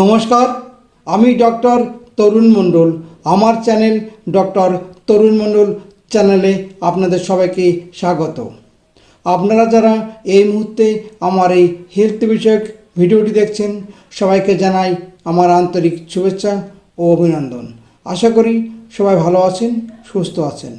নমস্কার, আমি ডক্টর তরুণ মণ্ডল। আমার চ্যানেল ডক্টর তরুণ মণ্ডল চ্যানেলে আপনাদের সবাইকে স্বাগত। আপনারা যারা এই মুহূর্তে আমার এই হেলথ বিষয়ক ভিডিওটি দেখছেন, সবাইকে জানাই আমার আন্তরিক শুভেচ্ছা ও অভিনন্দন। আশা করি সবাই ভালো আছেন, সুস্থ আছেন।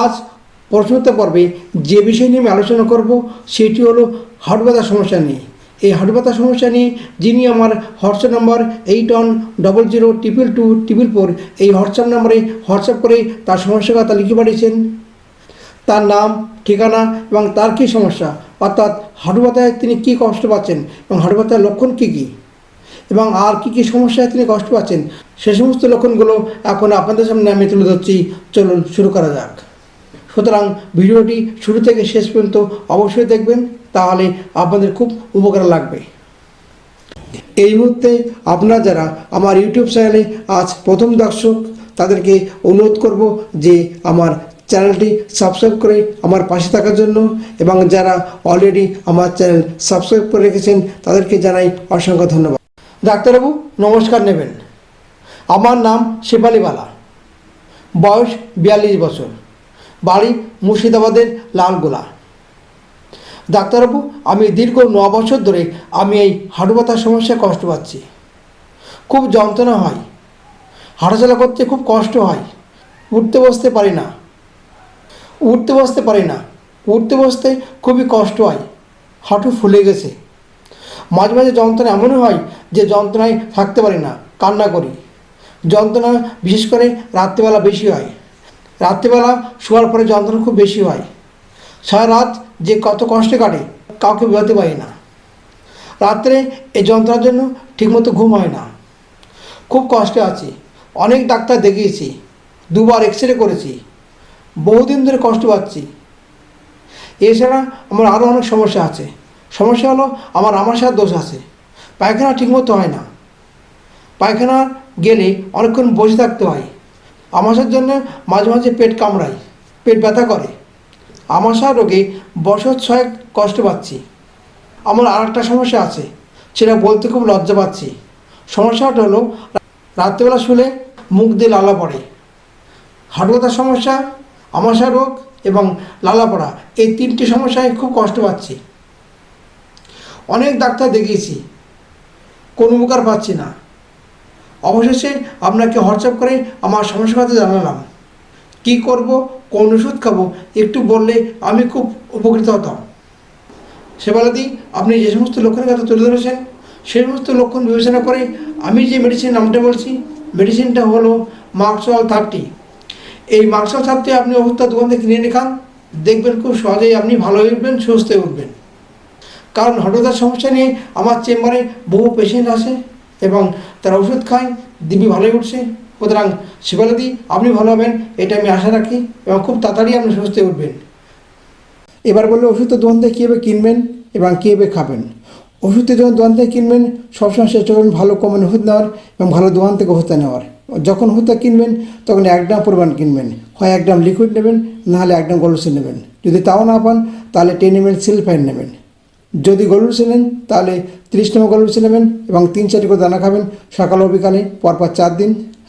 আজ প্রশ্নোত্তর পর্বে যে বিষয় নিয়ে আমি আলোচনা করব, সেটি হলো হার্ট ব্যথা সমস্যা নিয়ে। এই ব্যথা সমস্যা নিয়ে যিনি আমার WhatsApp number eight one double zero triple two triple four এই হোয়াটসঅ্যাপ নাম্বারে হোয়াটসঅ্যাপ করে তার সমস্যার কথা লিখে পাঠিয়েছেন। তার নাম, ঠিকানা এবং তার কী সমস্যা, অর্থাৎ হাঁটু ব্যথায় তিনি কী কষ্ট পাচ্ছেন এবং হাঁটু ব্যথার লক্ষণ কী কী, এবং আর কী কী সমস্যায় তিনি কষ্ট পাচ্ছেন, সে সমস্ত লক্ষণগুলো এখন আপনাদের সামনে আমি তুলে ধরছি। চলুন শুরু করা যাক। সুতরাং ভিডিওটি শুরু থেকে শেষ পর্যন্ত অবশ্যই দেখবেন। তাহলে আপনাদের খুব উপকার লাগবে। এই মুহূর্তে আপনারা যারা আমার ইউটিউব চ্যানেলে আজ প্রথম দর্শক, তাদেরকে অনুরোধ করব যে আমার চ্যানেলটি সাবস্ক্রাইব করে আমার পাশে থাকার জন্য এবং যারা অলরেডি আমার চ্যানেল সাবস্ক্রাইব করে রেখেছেন, তাদেরকে জানাই অসংখ্য ধন্যবাদ। ডাক্তারবাবু, নমস্কার নেবেন। আমার নাম শেফালি বালা। বয়স বিয়াল্লিশ বছর। বাড়ি মুর্শিদাবাদের লালগোলা। ডাক্তারবাবু, আমি দীর্ঘ ন বছর ধরে আমি এই হাঁটু ব্যথার সমস্যায় কষ্ট পাচ্ছি। খুব যন্ত্রণা হয়। হাঁটাচলা করতে খুব কষ্ট হয়। উঠতে বসতে পারি না। উঠতে বসতে পারি না। উঠতে বসতে খুবই কষ্ট হয়। হাঁটু ফুলে গেছে। মাঝে মাঝে যন্ত্রণা এমনও হয় যে যন্ত্রণায় থাকতে পারি না, কান্না করি। যন্ত্রণা বিশেষ করে রাত্রিবেলা বেশি হয়। রাত্রিবেলা শোয়ার পরে যন্ত্রণা খুব বেশি হয়। সারা রাত যে কত কষ্টে কাটে, কাউকে বোঝাতে পারি না। রাত্রে এই যন্ত্রণার জন্য ঠিকমতো ঘুম হয় না। খুব কষ্টে আছি। অনেক ডাক্তার দেখিয়েছি। দুবার এক্স রে করেছি। বহুদিন ধরে কষ্ট পাচ্ছি। এছাড়া আমার আরও অনেক সমস্যা আছে। সমস্যা হলো আমার আমাশার দোষ আছে। পায়খানা ঠিকমতো হয় না। পায়খানা গেলে অনেকক্ষণ বসে থাকতে হয়। আমাশার জন্য মাঝে মাঝে পেট কামড়ায়। পেট ব্যথা করে। আমাশা রোগে বছর ছয়েক কষ্ট পাচ্ছি। আমার আর একটা সমস্যা আছে, সেটা বলতে খুব লজ্জা পাচ্ছি। সমস্যাটা হলো, রাত্রেবেলা শুলে মুখ দিয়ে লালা পড়ে। হাঁটু ব্যথার সমস্যা, আমাশা রোগ এবং লালা পড়া, এই তিনটি সমস্যায় খুব কষ্ট পাচ্ছি। অনেক ডাক্তার দেখিয়েছি, কোনো উপকার পাচ্ছি না। অবশেষে আপনাকে হোয়াটসঅ্যাপ করে আমার সমস্যার কথা জানালাম। কী করব কোন ওষুধ খাব? একটু বললে আমি খুব উপকৃত হতাম। সেবেলাতেই আপনি যে সমস্ত লক্ষণের কথা তুলে ধরেছেন সেই সমস্ত লক্ষণ বিবেচনা করে আমি যে মেডিসিন নামটা বলছি মেডিসিনটা হলো মার্কসল থার্টি এই মার্কসল থার্টি আপনি ওষুধটা দোকান থেকে কিনে এনে খান। দেখবেন খুব সহজেই আপনি ভালো হয়ে উঠবেন, সুস্থ হয়ে উঠবেন। কারণ হঠাৎ সমস্যা নিয়ে আমার চেম্বারে বহু পেশেন্ট আসে এবং তারা ওষুধ খায় দিবি ভালোই উঠছে। সুতরাং শিবালদি, আপনি ভালো হবেন, এটা আমি আশা রাখি এবং খুব তাড়াতাড়ি আপনি সুস্থ উঠবেন। এবার বললে, ওষুধ দোকান থেকে কীভাবে কিনবেন এবং কীভাবে খাবেন? ওষুধের যখন দোকান থেকে কিনবেন, সবসময় চেষ্টা করবেন ভালো কমেন ওষুধ নেওয়ার এবং ভালো দোকান থেকে ওষুধটা নেওয়ার। যখন ওষুধটা কিনবেন, তখন এক গ্রাম পরিমাণ কিনবেন। হয় এক গ্রাম লিকুইড নেবেন নাহলে এক গ্রাম গলুসে নেবেন। যদি তাও না পান, তাহলে টেন এম এল সিলফাইন নেবেন। যদি গলুসে নেন, তাহলে তিরিশ নম্বর গলুসে নেবেন এবং তিন চারটি করে দানা খাবেন। সকাল ও বিকালে পরপর চার দিন